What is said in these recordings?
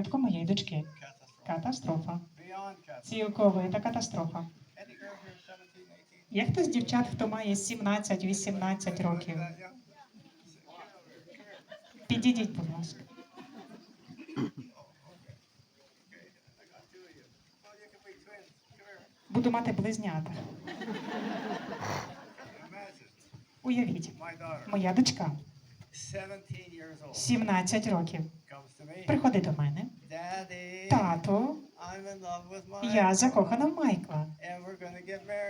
винятком моєї дочки. Катастрофа. Цілковита катастрофа. Any girl here 17, 18? Є хтось з дівчат, хто має 17-18 років? Підійдіть, будь ласка. Буду мати близнята. Уявіть, моя дочка 17 years old, 17 років. Приходить до мене. My. я закохана в Майкла.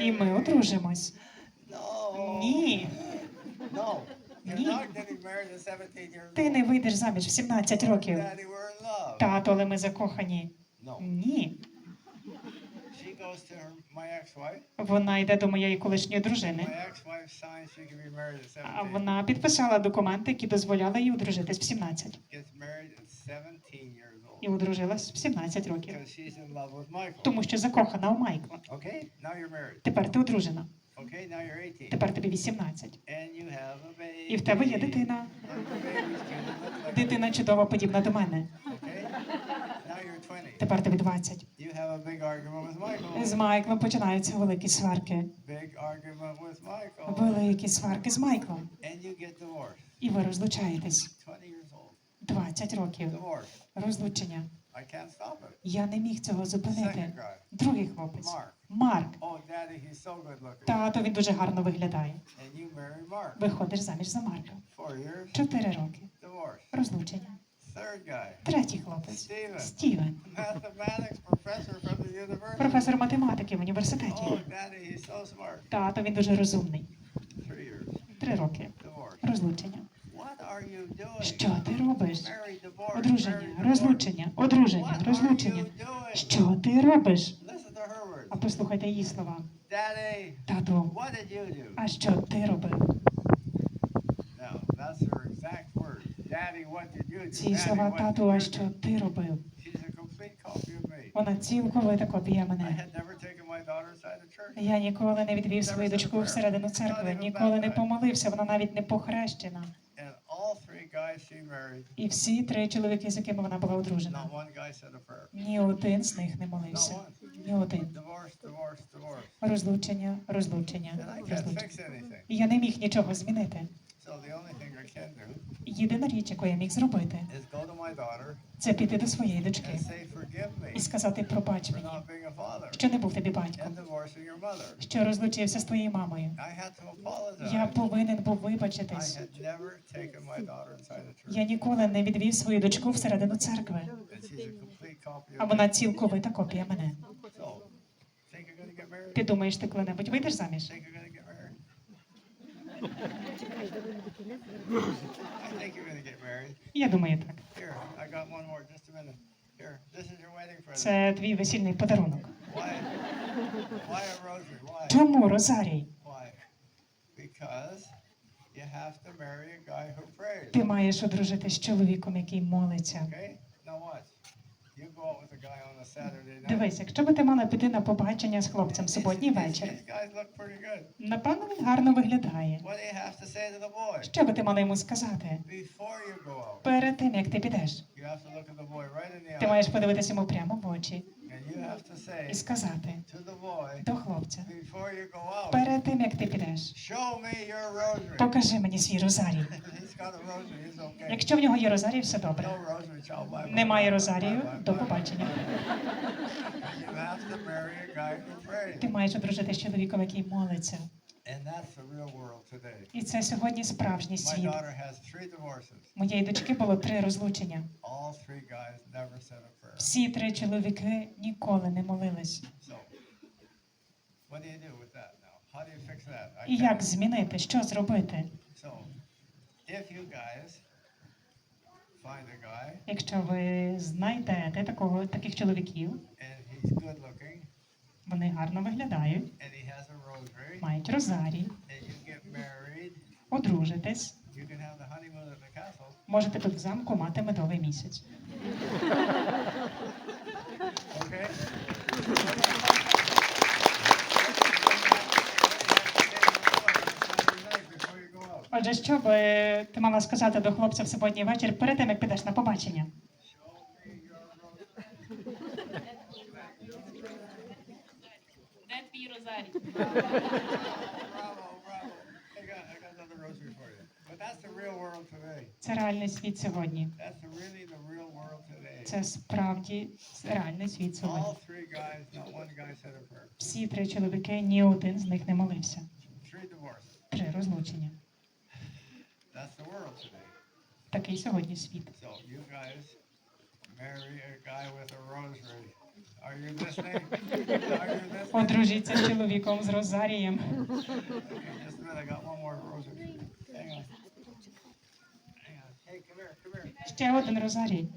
І ми одружимось. Ні, Ні. not getting married at 17 years ти не вийдеш заміж в 17 років. Тато, але ми закохані. Ні. Вона йде до моєї колишньої дружини. А вона підписала документи, які дозволяли їй одружитись в 17. Gets married at 17 years old. І одружилась в 17 років. Тому що закохана у Майкла. Тепер ти одружена. Okay, now you're 18. Тепер тобі 18. And you have a baby. І в тебе є дитина. Дитина чудово подібна до мене. Okay, now you're 20. Тепер тобі 20. You have a big argument with Michael. З Майклом починаються великі сварки. Big argument with Michael. Великі сварки з Майклом. And you get divorced. І ви розлучаєтесь. 20 years old. 20 років. Divorce. Розлучення. I can't stop it. Я не міг цього зупинити. Другий хлопець. Mark. Марк. Oh, daddy, he's so good looking. Тато він дуже гарно виглядає. And you marry Mark. Виходиш заміж за Марка. Four years. Чотири роки. Divorce. Розлучення. Третій хлопець. Стівен. Професор математики в університеті. Oh. Тато він дуже розумний. Три роки. Розлучення. Що ти робиш? Одруження, розлучення, одруження, розлучення. Що ти робиш? А послухайте її слова. Тату, а що ти робив? Now, that's her exact words. Daddy, what did you do? Ці Daddy, слова what did тату, а що ти робив? Вона цілковита копія мене. Я ніколи не відвів свою дочку всередину церкви, ніколи не помолився, вона навіть не похрещена. І всі три чоловіки, з якими вона була одружена, ні один з них не молився. Ні один. Розлучення, розлучення, розлучення. І я не міг нічого змінити. Єдина річ, яку я міг зробити, це піти до своєї дочки і сказати пробач мені, що не був тобі батьком, що розлучився з твоєю мамою. Я повинен був вибачитись. Я ніколи не відвів свою дочку всередину церкви, а вона цілковита копія мене. Ти думаєш, ти коли-небудь вийдеш заміж? Think you're going to get married? I think you're going to get married. Я думаю, так. Here, I got one more. Just a minute. Here, this is your wedding present. Це твій весільний подарунок. Why? Why a rosary? Why? Чому Розарій? Why? Because you have to marry a guy who prays. Ти маєш одружитись з чоловіком, який молиться. Okay? Дивись, якщо би ти мала піти на побачення з хлопцем суботній вечір, напевно, він гарно виглядає. Що би ти мала йому сказати? Перед тим, як ти підеш, ти маєш подивитися йому прямо в очі І сказати до хлопця, перед тим, як ти підеш, покажи мені свій розарій. Якщо в нього є розарій, все добре. Немає розарію, до побачення. Ти маєш одружити з чоловіком, який молиться. And that's the real world today. І це сьогодні справжній My світ. daughter has three divorces. Моєї дочки було три розлучення. All three guys never said a prayer. Всі три чоловіки ніколи не молились. So, what do you do with that now? How do you fix that? I І як can't- змінити? Що зробити? So, if you guys find a guy Якщо ви знайдете такого таких чоловіків, and he's good looking вони гарно виглядають, and he мають розарій, castle. можете тут в замку мати медовий місяць. Отже, що би ти мала сказати до хлопця в суботній вечір перед тим, як підеш на побачення? society. Це реальний світ сьогодні. Це справді реальний світ сьогодні. Всі три чоловіки, ні один з них не молився. Три розлучення. Такий сьогодні світ. Marry Одружіться з чоловіком з розарієм. Ще один розарій.